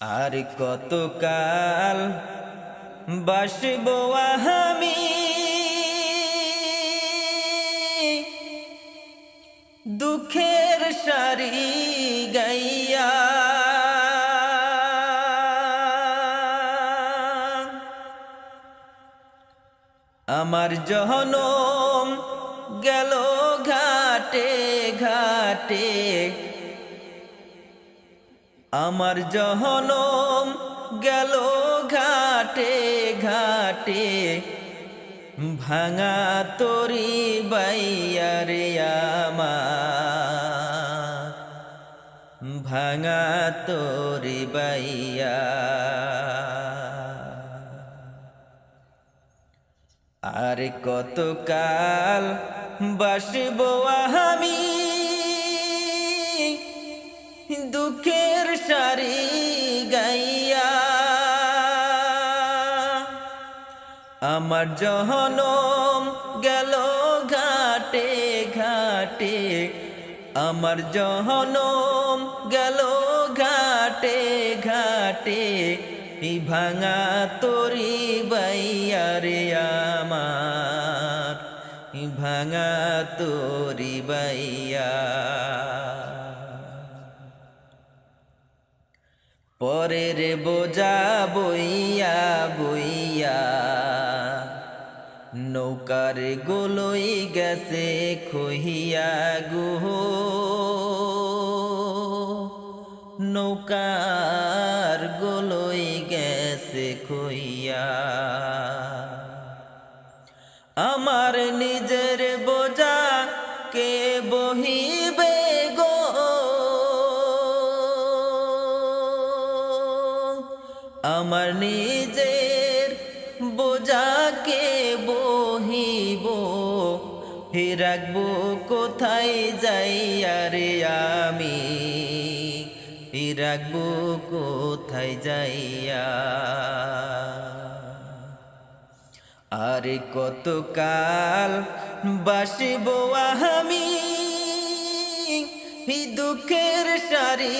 আর কতকাল বাসব আমি? দুঃখের সারি গাইয়া। আমার জহনম গেল ঘাটে ঘাটে। আমার জহনম গেল ঘাটে ঘাটে, ভাঙা তরি বাইয়ারে আমার, ভাঙা তরি বাইয়া। আর কতকাল বাসব আমি দুঃখের সারি গাইয়া। আমার জহনম গেল ঘাটে ঘাটে, আমার জহনম গেল ঘাটে ঘাটে ভাঙা তরি বাইয়ারে আমার ভাঙা তরি বাইয়া। পরের বোঝা বইয়া বইয়া, নৌকার গোলই গেছে খহিয়া গো নৌকার গোলই গেছে খইয়া আমার নিজের আমার নিজের বোঝাকে বহিব? হে কোথায় যাই? আরে আমি হে রাখব কোথায় যাইয়া আরে কতকাল বাসিব আমি? দুঃখের সারি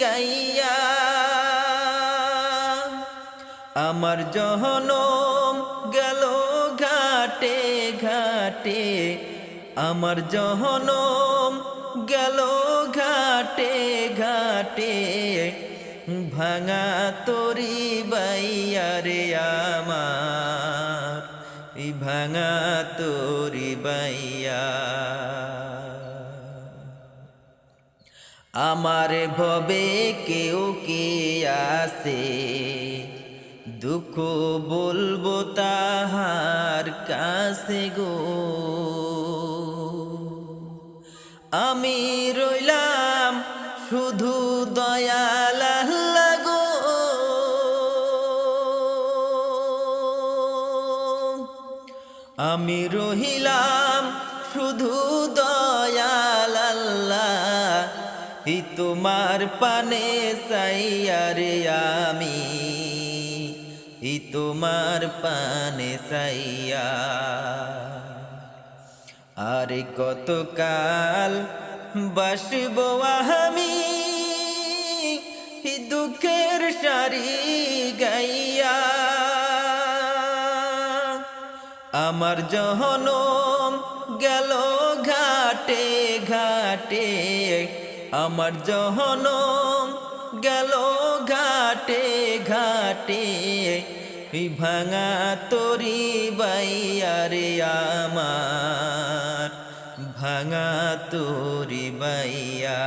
গাইয়া আমার জহনম গেল ঘাটে ঘাটে, আমার জহনম গেল ঘাটে ঘাটে, ভাঙা তরি বাইয়ারে আমার, এই ভাঙা তরি বাইয়া। আমার ভবে কেউ কে আসে দুঃখ বলব তাহার কাছে গো। আমি রইলাম শুধু দয়াল গো। আমি রহিলাম শুধু দয়াল তোমার পানে সাইয়ারে আমি। ই তোমার পানে সাইয়া আরে কতকাল বাসব আমি? দুঃখের সারি গাইয়া। আমার জহনম গেল ঘাটে ঘাটে। আমার জহনম গেল ঘাটে ঘাটে ভাঙা তরি বাইয়ারে আমার ভাঙা তরি বাইয়া।